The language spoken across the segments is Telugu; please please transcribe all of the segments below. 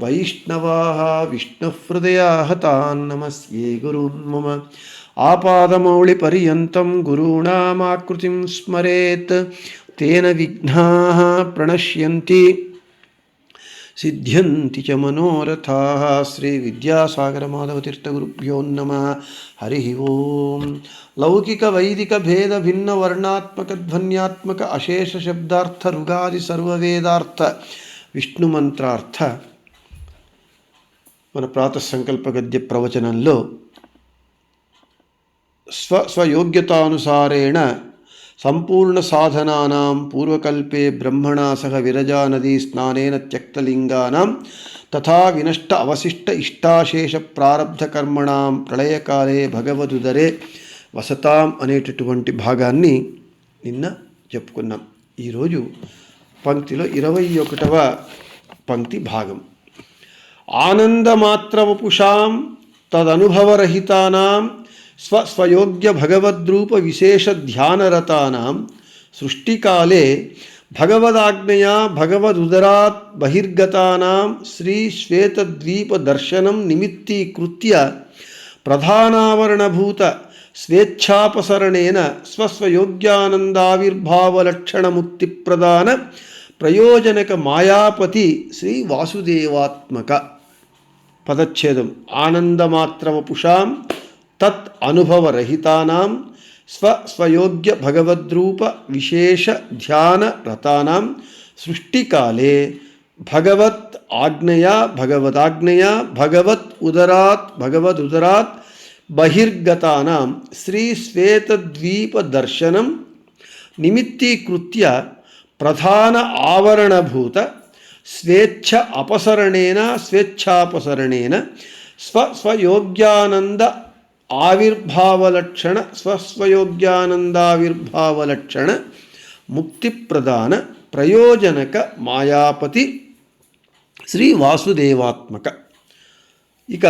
ವೈಷ್ಣವಾಹ ವಿಷ್ಣುಹೃದಯಾಹ ತಾನ್ ನಮಸ್ಯೇ ಗುರುನ್ ಮಮ. ಆಪಾದಮೌಳಿಪರ್ಯಂತಂ ಗುರುಣಾಮಾಕೃತಿಂ ಸ್ಮರೇತ್. ತೇನ ವಿಘ್ನಾಹ ಪ್ರಣಶ್ಯಂತಿ. ಸಿದ್ಧ್ಯಂತಿ ಚ ಮನೋರಥಾ ಶ್ರೀ ವಿದ್ಯಾಸಾಗರ ಮಾಧವತೀರ್ಥಗುರುಭ್ಯೋ ನಮಃ. ಹರಿ ಓಂ. ಲೌಕಿಕ ವೈದಿಕ ಭೇದ ಭಿನ್ನ ವರ್ಣಾತ್ಮಕ ಧ್ವನ್ಯಾತ್ಮಕ ಅಶೇಷ ಶಬ್ದಾರ್ಥ ರುಗಾದಿ ಸರ್ವವೇದಾರ್ಥ. ವಿಷ್ಣು ಮಂತ್ರಾರ್ಥ. మన ప్రాత సంకల్ప గద్య ప్రవచనంలో స్వ స్వయోగ్యతానుసారేణ సంపూర్ణ సాధనానాం పూర్వకల్పే బ్రహ్మణా సహ విరజా నదీ స్నానేన త్యక్తలింగానాం తథా వినష్ట అవశిష్ట ఇష్టాశేష ప్రారబ్ధకర్మణాం ప్రళయకాలే భగవదుదరే వసతాం అనేటటువంటి భాగాన్ని నిన్న చెప్పుకున్నాం. ఈరోజు పంక్తిలో ఇరవై ఒకటవ పంక్తి భాగం. ఆనందమాత్రవపుషాం తదనుభవరహితానాం స్వ స్వయోగ్య భగవద్రూప విశేష ధ్యానరతానాం సృష్టికాలే భగవదాజ్ఞయా భగవదుదరాత్ బహిర్గతానాం శ్రీ శ్వేతద్వీప దర్శనం నిమిత్తీకృత్య ప్రధానావరణభూత స్వేచ్ఛాపసరణేన స్వస్వయోగ్యానందావిర్భావలక్షణముక్తిప్రదాన ప్రయోజనక మాయాపతి శ్రీ వాసుదేవాత్మక పదచ్ఛేదం ఆనందమాత్రవపుషాం తత్ అనుభవరహితానాం స్వ స్వయోగ్య భగవద్రూప విశేష ధ్యాన రతానాం సృష్టికాలే భగవత్ ఆజ్ఞయా భగవదాజ్ఞయా భగవత్ ఉదరాత్ భగవదుదరాత్ బహిర్గతానాం శ్రీ శ్వేతద్వీప దర్శనం నిమిత్తీకృత్య ప్రధాన ఆవరణభూత స్వేచ్ఛ అపసరణేన స్వేచ్ఛాపసరణేన స్వ స్వయోగ్యానంద ఆవిర్భావలక్షణ స్వస్వయోగ్యానందావిర్భావలక్షణ ముక్తిప్రదాన ప్రయోజనక మాయాపతి శ్రీ వాసుదేవాత్మక. ఇక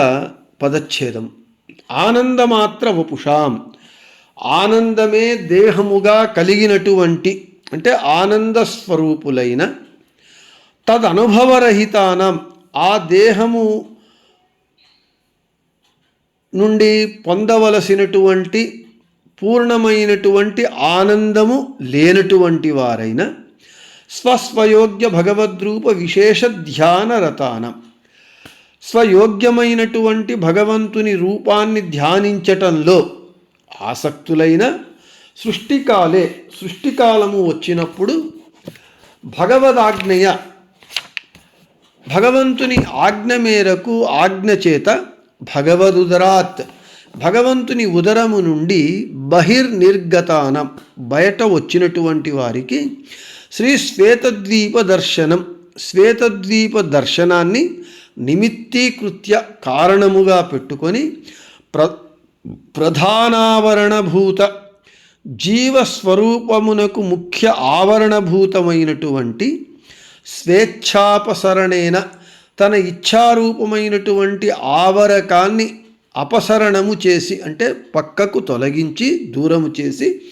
పదచ్ఛేదం. ఆనందమాత్ర వపుషాం ఆనందమే దేహముగా కలిగినటువంటి అంటే ఆనంద స్వరూపులైన తదనుభవరహితానం. ఆ దేహము నుండి పొందవలసినటువంటి పూర్ణమైనటువంటి ఆనందము లేనటువంటి వారైన స్వస్వయోగ్య భగవద్రూప విశేష ధ్యానరతానం స్వయోగ్యమైనటువంటి భగవంతుని రూపాన్ని ధ్యానించటంలో ఆసక్తులైన సృష్టికాలే సృష్టికాలము వచ్చినప్పుడు భగవదాజ్ఞయ భగవంతుని ఆజ్ఞ మేరకు ఆజ్ఞ చేత భగవదుదరాత్ భగవంతుని ఉదరము నుండి బహిర్నిర్గతానం బయట వచ్చినటువంటి వారికి శ్రీ శ్వేతద్వీప దర్శనం శ్వేతద్వీప దర్శనాన్ని నిమిత్తీకృత్య కారణముగా పెట్టుకొని ప్ర ప్రధానావరణభూత జీవస్వరూపమునకు ముఖ్య ఆవరణభూతమైనటువంటి స్వేచ్ఛాపసరణేన తన ఇచ్ఛారూపమైనటువంటి ఆవరకాన్ని అపసరణము చేసి అంటే పక్కకు తొలగించి దూరము చేసి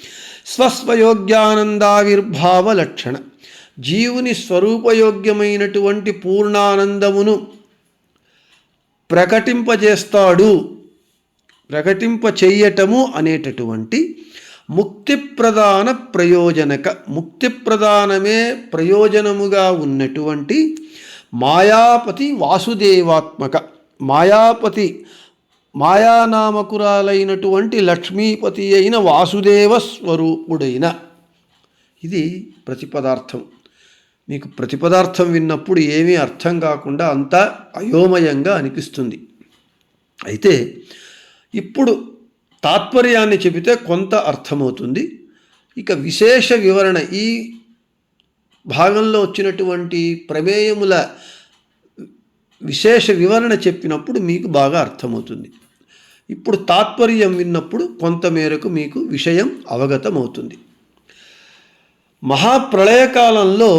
స్వస్వయోగ్యానందావిర్భావ లక్షణ జీవుని స్వరూపయోగ్యమైనటువంటి పూర్ణానందమును ప్రకటింపజేస్తాడు. ప్రకటింప చెయ్యటము అనేటటువంటి ముక్తి ప్రధాన ప్రయోజనక ముక్తి ప్రధానమే ప్రయోజనముగా ఉన్నటువంటి మాయాపతి వాసుదేవాత్మక మాయాపతి మాయానామకురాలైనటువంటి లక్ష్మీపతి అయిన వాసుదేవ స్వరూపుడైన. ఇది ప్రతిపదార్థం. మీకు ప్రతిపదార్థం విన్నప్పుడు ఏమీ అర్థం కాకుండా అంతా అయోమయంగా అనిపిస్తుంది. అయితే ఇప్పుడు తాత్పర్యాన్ని చెబితే కొంత అర్థమవుతుంది. ఇక విశేష వివరణ ఈ భాగంలో వచ్చినటువంటి ప్రమేయముల విశేష వివరణ చెప్పినప్పుడు మీకు బాగా అర్థమవుతుంది. ఇప్పుడు తాత్పర్యం విన్నప్పుడు కొంతమేరకు మీకు విషయం అవగతమవుతుంది. మహాప్రళయకాలంలో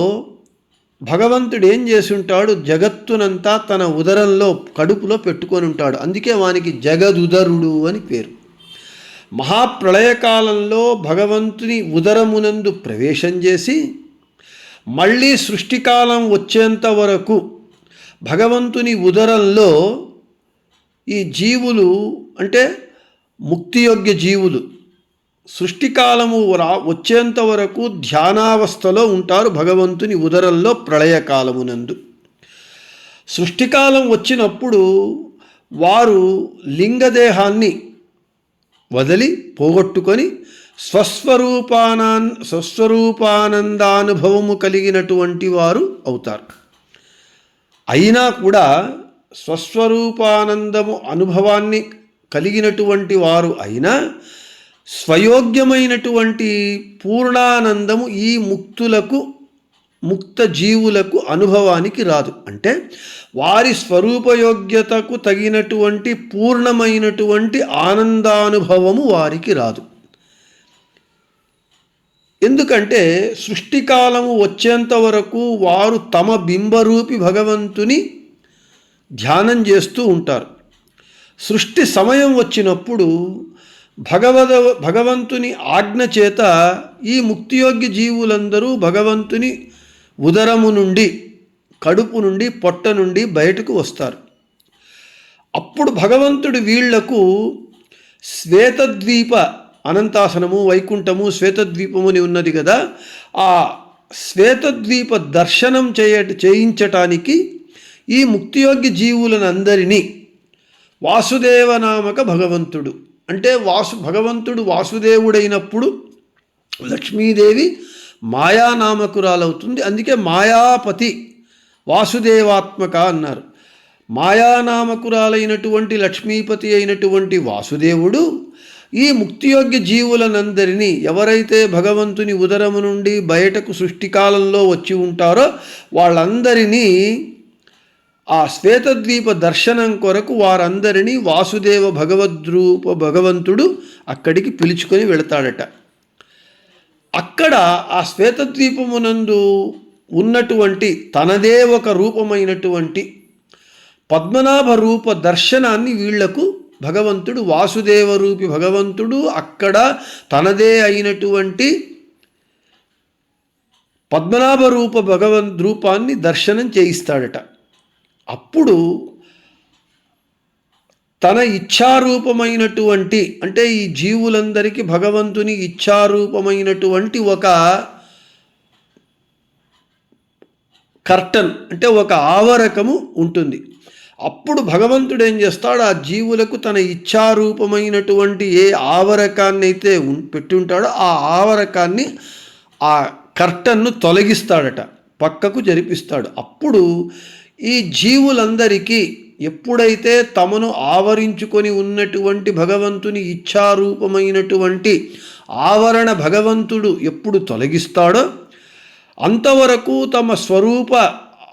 భగవంతుడు ఏం చేసి ఉంటాడు జగత్తునంతా తన ఉదరంలో కడుపులో పెట్టుకొని ఉంటాడు. అందుకే వానికి జగదుదరుడు అని పేరు. మహాప్రళయకాలంలో భగవంతుని ఉదరమునందు ప్రవేశం చేసి మళ్ళీ సృష్టికాలం వచ్చేంత వరకు భగవంతుని ఉదరంలో ఈ జీవులు అంటే ముక్తియోగ్య జీవులు సృష్టికాలము రా వచ్చేంత వరకు ధ్యానావస్థలో ఉంటారు భగవంతుని ఉదరంలో ప్రళయకాలమునందు. సృష్టికాలం వచ్చినప్పుడు వారు లింగదేహాన్ని వదిలి పోగొట్టుకొని స్వస్వరూపానా స్వస్వరూపానందానుభవము కలిగినటువంటి వారు అవుతారు. అయినా కూడా స్వస్వరూపానందము అనుభవాన్ని కలిగినటువంటి వారు అయినా స్వయోగ్యమైనటువంటి పూర్ణానందము ఈ ముక్తులకు ముక్త జీవులకు అనుభవానికి రాదు. అంటే వారి స్వరూపయోగ్యతకు తగినటువంటి పూర్ణమైనటువంటి ఆనందానుభవము వారికి రాదు. ఎందుకంటే సృష్టికాలము వచ్చేంత వరకు వారు తమ బింబరూపి భగవంతుని ధ్యానం చేస్తూ ఉంటారు. సృష్టి సమయం వచ్చినప్పుడు భగవద భగవంతుని ఆజ్ఞ చేత ఈ ముక్తియోగ్య జీవులందరూ భగవంతుని ఉదరము నుండి కడుపు నుండి పొట్ట నుండి బయటకు వస్తారు. అప్పుడు భగవంతుడు వీళ్ళకు శ్వేతద్వీప అనంతాసనము వైకుంఠము శ్వేతద్వీపము అని ఉన్నది కదా ఆ శ్వేతద్వీప దర్శనం చేయ చేయించటానికి ఈ ముక్తియోగ్య జీవులనందరినీ వాసుదేవనామక భగవంతుడు. అంటే వాసు భగవంతుడు వాసుదేవుడైనప్పుడు లక్ష్మీదేవి మాయానామకురాలవుతుంది. అందుకే మాయాపతి వాసుదేవాత్మక అన్నారు. మాయానామకురాలైనటువంటి లక్ష్మీపతి అయినటువంటి వాసుదేవుడు ఈ ముక్తియోగ్య జీవులనందరినీ ఎవరైతే భగవంతుని ఉదరము నుండి బయటకు సృష్టికాలంలో వచ్చి ఉంటారో వాళ్ళందరినీ ఆ శ్వేతద్వీప దర్శనం కొరకు వారందరినీ వాసుదేవ భగవద్రూప భగవంతుడు అక్కడికి పిలుచుకొని వెళతాడట. అక్కడ ఆ శ్వేతద్వీపమునందు ఉన్నటువంటి తనదే ఒక రూపమైనటువంటి పద్మనాభ రూప దర్శనాన్ని వీళ్ళకు భగవంతుడు వాసుదేవ రూపి భగవంతుడు అక్కడ తనదే అయినటువంటి పద్మనాభ రూప భగవన్ రూపాన్ని దర్శనం చేయిస్తాడట. అప్పుడు తన ఇచ్ఛారూపమైనటువంటి అంటే ఈ జీవులందరికీ భగవంతుని ఇచ్ఛారూపమైనటువంటి ఒక కర్టన్ అంటే ఒక ఆవరకము ఉంటుంది. అప్పుడు భగవంతుడు ఏం చేస్తాడు? ఆ జీవులకు తన ఇచ్ఛారూపమైనటువంటి ఏ ఆవరకాన్ని అయితే పెట్టి ఉంటాడో ఆ ఆవరకాన్ని ఆ కర్టన్ను తొలగిస్తాడట పక్కకు జరిపిస్తాడు. అప్పుడు ఈ జీవులందరికీ ఎప్పుడైతే తమను ఆవరించుకొని ఉన్నటువంటి భగవంతుని ఇచ్ఛారూపమైనటువంటి ఆవరణ భగవంతుడు ఎప్పుడు తొలగిస్తాడో అంతవరకు తమ స్వరూప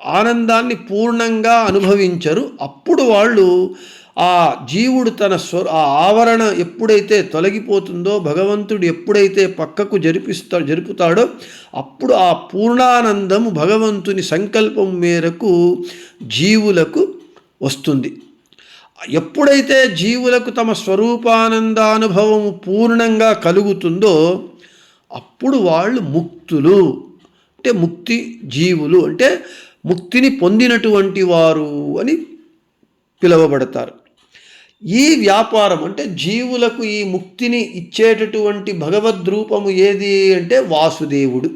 ఆనందాన్ని పూర్ణంగా అనుభవించరు. అప్పుడు వాళ్ళు ఆ జీవుడు తన స్వ ఆ ఆవరణ ఎప్పుడైతే తొలగిపోతుందో భగవంతుడు ఎప్పుడైతే పక్కకు జరిపిస్తా జరుపుతాడో అప్పుడు ఆ పూర్ణానందము భగవంతుని సంకల్పం మేరకు జీవులకు వస్తుంది. ఎప్పుడైతే జీవులకు తమ స్వరూపానందానుభవము పూర్ణంగా కలుగుతుందో అప్పుడు వాళ్ళు ముక్తులు. అంటే ముక్తి జీవులు. అంటే ముక్తిని పొందినటువంటి వారు అని పిలువబడతారు. ఈ వ్యాపారం అంటే జీవులకు ఈ ముక్తిని ఇచ్చేటటువంటి భగవద్రూపము ఏది అంటే వాసుదేవుడు.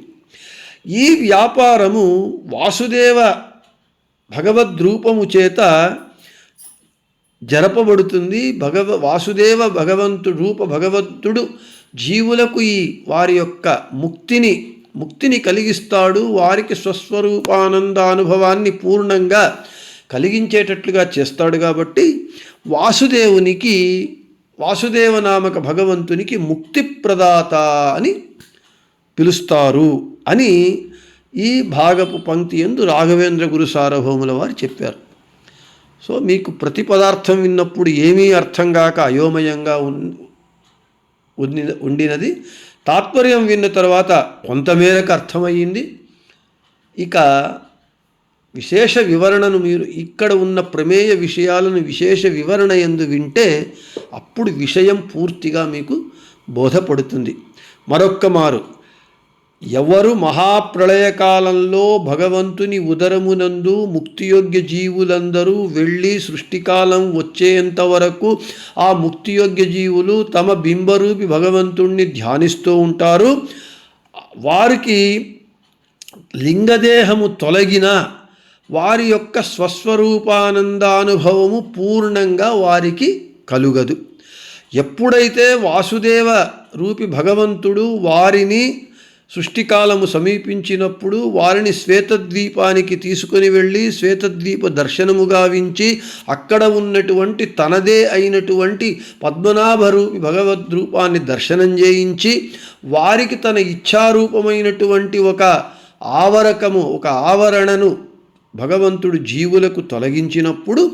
ఈ వ్యాపారము వాసుదేవ భగవద్రూపము చేత జరపబడుతుంది. భగవ వాసుదేవ భగవంతు రూప భగవంతుడు జీవులకు ఈ వారి యొక్క ముక్తిని ముక్తిని కలిగిస్తాడు. వారికి స్వస్వరూపానందానుభవాన్ని పూర్ణంగా కలిగించేటట్లుగా చేస్తాడు కాబట్టి వాసుదేవునికి వాసుదేవ నామక భగవంతునికి ముక్తి ప్రదాత అని పిలుస్తారు అని ఈ భాగపు పంక్తి ఎందు రాఘవేంద్ర గురు సార్వభౌముల వారు చెప్పారు. సో మీకు ప్రతి పదార్థం విన్నప్పుడు ఏమీ అర్థం కాక అయోమయంగా ఉన్ ఉన్ని ఉండినది. తాత్పర్యం విన్న తర్వాత కొంతమేరకు అర్థమయ్యింది. ఇక విశేష వివరణను మీరు ఇక్కడ ఉన్న ప్రమేయ విషయాలను విశేష వివరణ ఎందు వింటే అప్పుడు విషయం పూర్తిగా మీకు బోధపడుతుంది. మరొక్క మారు. ఎవరు మహాప్రళయకాలంలో భగవంతుని ఉదరమునందు ముక్తియోగ్య జీవులందరూ వెళ్ళి సృష్టికాలం వచ్చేంత వరకు ఆ ముక్తియోగ్య జీవులు తమ బింబరూపి భగవంతుణ్ణి ధ్యానిస్తూ ఉంటారు. వారికి లింగదేహము తొలగిన వారి యొక్క స్వస్వరూపానందానుభవము పూర్ణంగా వారికి కలుగదు. ఎప్పుడైతే వాసుదేవ రూపి భగవంతుడు వారిని సృష్టికాలము సమీపించినప్పుడు వారిని శ్వేతద్వీపానికి తీసుకుని వెళ్ళి శ్వేతద్వీప దర్శనము గావించి అక్కడ ఉన్నటువంటి తనదే అయినటువంటి పద్మనాభరూపి భగవద్రూపాన్ని దర్శనం చేయించి వారికి తన ఇచ్ఛారూపమైనటువంటి ఒక ఆవరకము ఒక ఆవరణను భగవంతుడు జీవులకు తొలగించినప్పుడు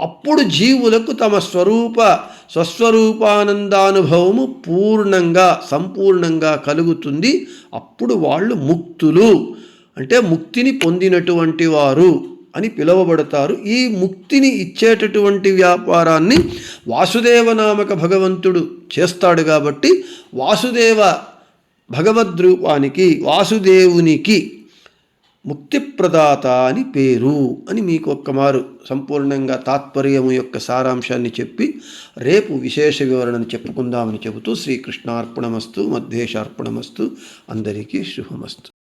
అప్పుడు జీవులకు తమ స్వరూప స్వస్వరూపానందానుభవము పూర్ణంగా సంపూర్ణంగా కలుగుతుంది. అప్పుడు వాళ్ళు ముక్తులు. అంటే ముక్తిని పొందినటువంటి వారు అని పిలువబడతారు. ఈ ముక్తిని ఇచ్చేటటువంటి వ్యాపారాన్ని వాసుదేవనామక భగవంతుడు చేస్తాడు కాబట్టి వాసుదేవ భగవద్రూపానికి వాసుదేవునికి ముక్తిప్రదాత అని పేరు అని మీకు ఒక్కమారు సంపూర్ణంగా తాత్పర్యము యొక్క సారాంశాన్ని చెప్పి రేపు విశేష వివరణను చెప్పుకుందామని చెబుతూ శ్రీకృష్ణార్పణమస్తు మధ్యేశార్పణమస్తు అందరికీ శుభమస్తు.